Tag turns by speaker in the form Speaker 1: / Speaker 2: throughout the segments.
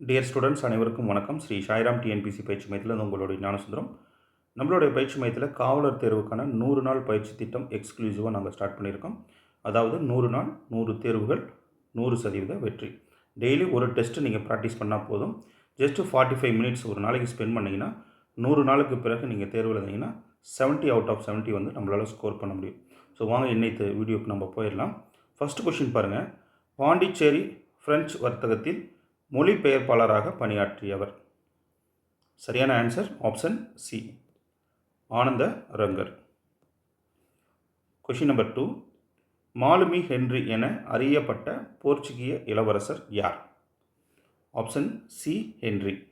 Speaker 1: Dear students அனைவருக்கும் வணக்கம். Sri Sairam TNPSC பயிற்சி மையத்தில் உங்களுடைய ஞானசுந்தரம். நம்மளுடைய பயிற்சி மையத்தில் காவலர் தேர்வுக்கான நூறு நாள் பயிற்சி திட்டம் எக்ஸ்க்ளூசிவாக நாங்கள் ஸ்டார்ட் பண்ணியிருக்கோம். அதாவது நூறு நாள் நூறு தேர்வுகள் நூறு சதவீத வெற்றி. டெய்லி ஒரு டெஸ்ட்டு நீங்கள் ப்ராக்டிஸ் பண்ணால் போதும். ஜஸ்ட்டு ஃபார்ட்டி ஃபைவ் மினிட்ஸ் ஒரு நாளைக்கு ஸ்பெண்ட் பண்ணிங்கன்னா நூறு நாளுக்கு பிறகு நீங்கள் தேர்வு எழுதிங்கன்னா 70 அவுட் ஆஃப் 70 வந்து நம்மளால் ஸ்கோர் பண்ண முடியும். ஸோ வாங்க இன்னைக்கு வீடியோக்கு நம்ம போயிடலாம். ஃபஸ்ட் கொஷின் பாருங்கள் பாண்டிச்சேரி பிரெஞ்சு வர்த்தகத்தில் மொழிபெயர்ப்பாளராக பணியாற்றியவர். சரியான answer option C Ananda Rangar. Question number two மாலுமி Henry என அறியப்பட்ட போர்ச்சுகிய இளவரசர் யார்? Option C Henry.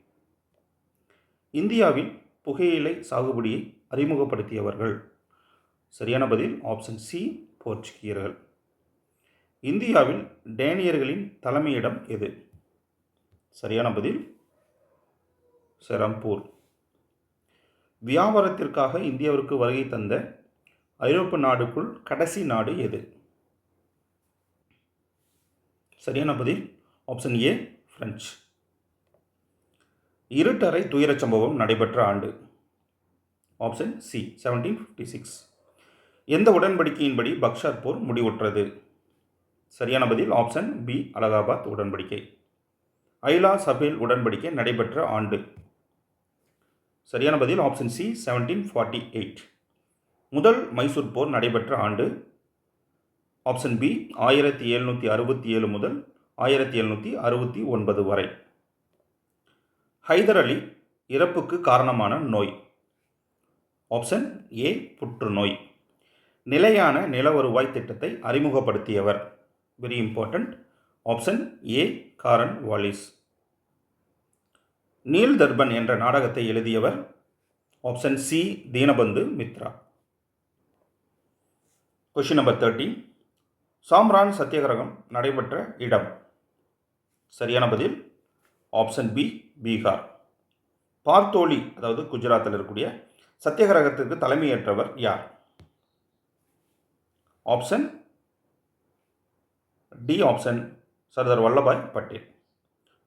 Speaker 1: இந்தியாவில் புகையிலை சாகுபடியை அறிமுகப்படுத்தியவர்கள். சரியான பதில் ஆப்ஷன் சி போர்ச்சுகீயர்கள். இந்தியாவில் டேனியர்களின் தலைமையிடம் எது? சரியான பதில்? செரம்பூர். வியாபாரத்திற்காக இந்தியாவிற்கு வருகை தந்த ஐரோப்பிய நாடுக்குள் கடைசி நாடு எது? சரியான பதில் ஆப்ஷன் ஏ பிரெஞ்சு. இருட்டறை துயரச் சம்பவம் நடைபெற்ற ஆண்டு. Option C seventeen fifty six எந்த உடன்படிக்கையின்படி பக்ஷார் போர் முடிவுற்றது? சரியான பதில் ஆப்ஷன் பி அலகாபாத் உடன்படிக்கை. ஐலா சபேல் உடன்படிக்கை நடைபெற்ற ஆண்டு. சரியான பதில் option C seventeen forty eight முதல் மைசூர் போர் நடைபெற்ற ஆண்டு. ஆப்ஷன் பி ஆயிரத்தி எழுநூற்றி அறுபத்தி ஏழு முதல் ஆயிரத்தி எழுநூற்றி அறுபத்தி ஒன்பது வரை. ஹைதர் அலி இறப்புக்கு காரணமான நோய். ஆப்ஷன் ஏ புற்றுநோய். நிலையான நில வருவாய் திட்டத்தை அறிமுகப்படுத்தியவர். Very important option A Cornwallis. Nil Darpan என்ற நாடகத்தை எழுதியவர் option C Dinabandhu Mitra. Question number thirty Champaran சத்தியாகிரகம் நடைபெற்ற இடம். சரியான பதில்? Option B Bihar. பார்த்தோலி அதாவது குஜராத்தில் இருக்கக்கூடிய சத்தியாகிரகத்திற்கு தலைமையேற்றவர் யார்? Option D option Sardar Vallabhbhai Patel.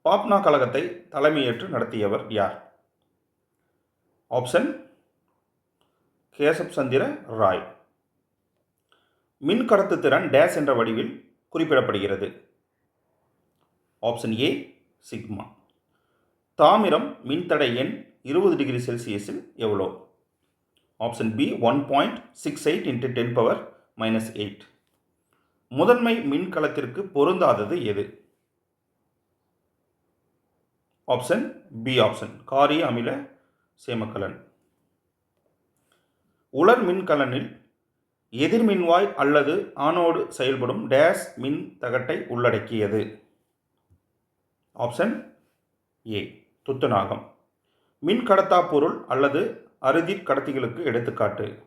Speaker 1: Pabna கழகத்தை தலைமையேற்று நடத்தியவர் யார்? ஆப்ஷன் கேசப் சந்திர ராய். மின் கடத்துத்திறன் டேஸ் என்ற வடிவில் குறிப்பிடப்படுகிறது. Option A sigma. தாமிரம் மின்தடை எண் இருபது டிகிரி செல்சியஸில் எவ்வளோ? Option B one point six eight into ten power minus eight. முதன்மை மின்கலத்திற்கு பொருந்தாதது எது? ஆப்ஷன் பி ஆப்ஷன் காரிய அமில சேமக்கலன். உலர் மின்கலனில் எதிர்மின்வாய் அல்லது ஆனோடு செயல்படும் டேஸ் மின் தகட்டை உள்ளடக்கியது. ஆப்ஷன் ஏ துத்தநாகம். மின் கடத்தா பொருள் அல்லது அறுதி கடத்திகளுக்கு எடுத்துக்காட்டு.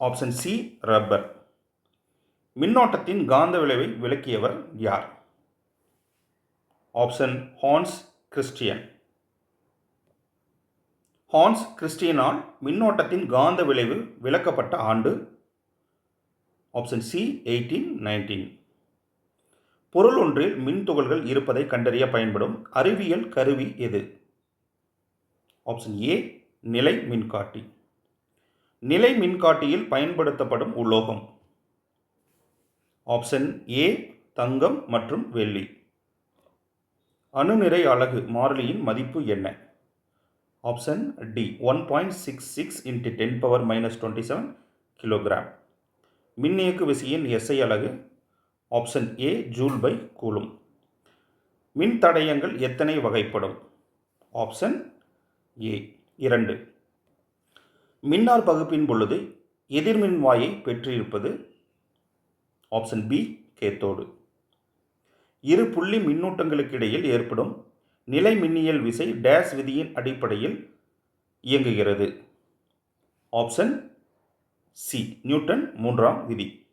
Speaker 1: ஆப்ஷன் சி ரப்பர் மின்னோட்டத்தின் காந்த விளைவை விளக்கியவர் யார்? Option Hans Christian. ஹான்ஸ் கிறிஸ்டியனால் மின்னோட்டத்தின் காந்த விளைவு விளக்கப்பட்ட ஆண்டு. Option C eighteen nineteen. பொருள் ஒன்றில் மின்துகள்கள் இருப்பதை கண்டறிய பயன்படும் அறிவியல் கருவி எது? ஆப்ஷன் ஏ நிலை மின்காட்டி. நிலை மின்காட்டியில் பயன்படுத்தப்படும் உலோகம். ஆப்ஷன் ஏ தங்கம் மற்றும் வெள்ளி. அணுநிறை அலகு மாறிலியின் மதிப்பு என்ன? Option D one point six six into ten power minus twenty seven kilogram. மின்னியக்கு விசையின் எஸ்ஐ அலகு option A joule by coulomb. மின் தடயங்கள் எத்தனை வகைப்படும்? ஆப்ஷன் ஏ இரண்டு. மின்னார் பகுப்பின் பொழுது எதிர்மின்வாயை பெற்றிருப்பது ஆப்ஷன் பி கேத்தோடு. இரு புள்ளி மின்னூட்டங்களுக்கு இடையில் ஏற்படும் நிலை மின்னியல் விசை டேஸ் விதியின் அடிப்படையில் இயங்குகிறது. ஆப்ஷன் சி நியூட்டன் மூன்றாம் விதி.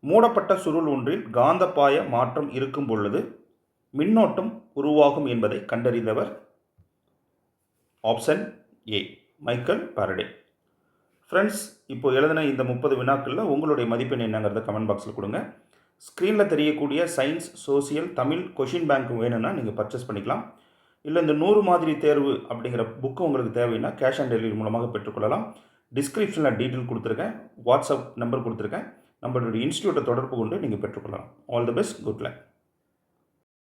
Speaker 1: மூடப்பட்ட சுருள் ஒன்றில் காந்தப்பாய மாற்றம் இருக்கும் பொழுது மின்னோட்டம் உருவாகும் என்பதை கண்டறிந்தவர். Option A Michael Faraday friends இப்போ எழுதின இந்த முப்பது வினாக்களில் உங்களுடைய மதிப்பெண் என்னங்கிறத கமெண்ட் பாக்ஸில் கொடுங்க. ஸ்க்ரீனில் தெரியக்கூடிய science social Tamil question bank வேணும்னா நீங்கள் பர்ச்சேஸ் பண்ணிக்கலாம். இல்லை இந்த நூறு மாதிரி தேர்வு அப்படிங்கிற புக்கு உங்களுக்கு தேவைன்னா கேஷ் ஆன் டெலிவரி மூலமாக பெற்றுக்கொள்ளலாம். டிஸ்கிரிப்ஷனில் டீட்டெயில் கொடுத்துருக்கேன். வாட்ஸ்அப் நம்பர் கொடுத்துருக்கேன். நம்மளுடைய இன்ஸ்டியூட்டை தொடர்பு கொண்டு நீங்கள் பெற்றுக்கொள்ளலாம். All the best good luck